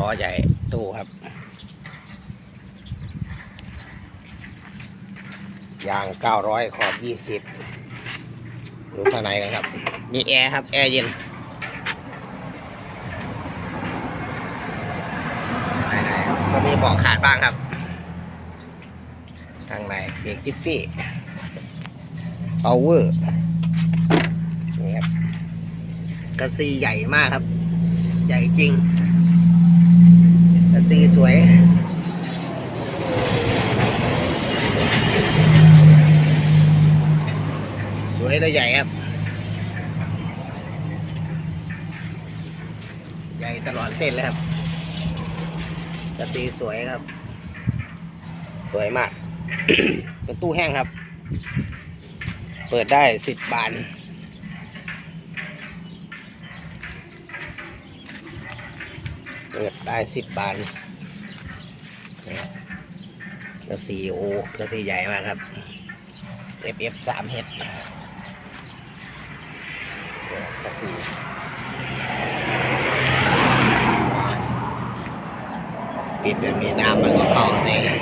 ล้อใหญ่ตู้ครับ ยาง900ขอบ20ดูข้างในกันครับ มีแอร์ครับ แอร์เย็นภายในก็มีเบาะขาดบ้างครับข้างในเบรกจิฟฟี่พาวเวอร์นี่ครับกระซีใหญ่มากครับ ใหญ่จริง กระซีสวยสวยและใหญ่ครับ ใหญ่ตลอดเส้นเลยครับกระตีสวยครับ สวยมาก เป็นตู้แห้งครับ เปิดได้สิบบาน เปิดได้สิบบานแล้วสีโอสตีใหญ่มากครับ FF สามเฮดกระสีปิดแบบนี้น้ำมันก็เข้าในครับ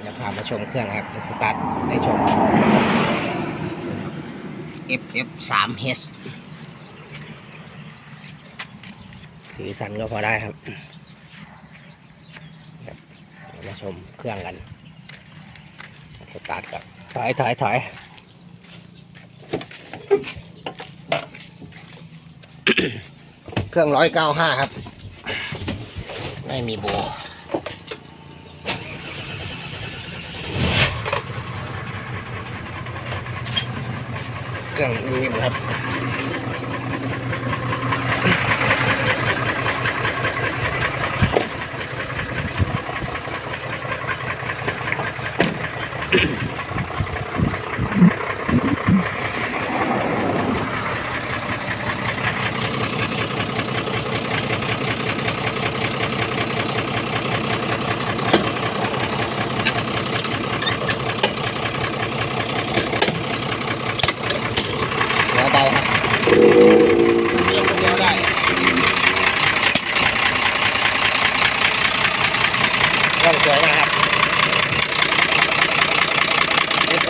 เดี๋ยวพามาชมเครื่องครับจะสตาร์ทให้ชม FF สาม H สีสันก็พอได้ครับมาชมเครื่องกันสตาร์ทกับถอยถอยถอยเครื่องร้อยเก้าห้าครับ ไม่มีโบเครื่องนิ่มๆครับ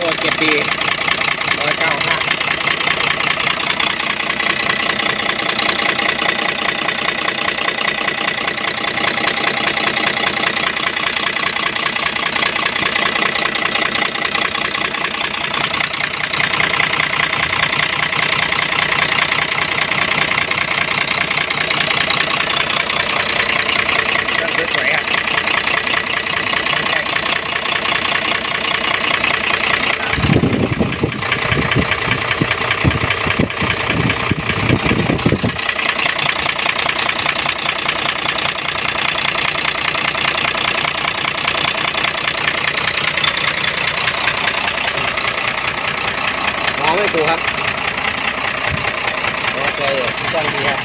Lord Kepi. ไม่ถูกครับโอเคอยู่เครื่องดีครับ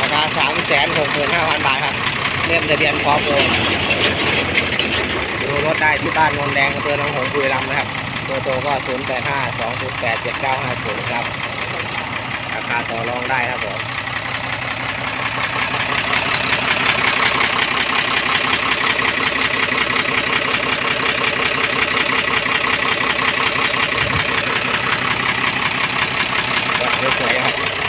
ราคาสามแสนหกหมื่นห้าพันบาทครับ เล่มทะเบียนพร้อมโอนดูรถได้ที่บ้านโนนแดงอำเภอหนองหงส์บุรีรัมย์นะครับ เบอร์โทรก็ 0.85 2.87950 ครับ ราคาต่อรองได้ครับผมสวยครับ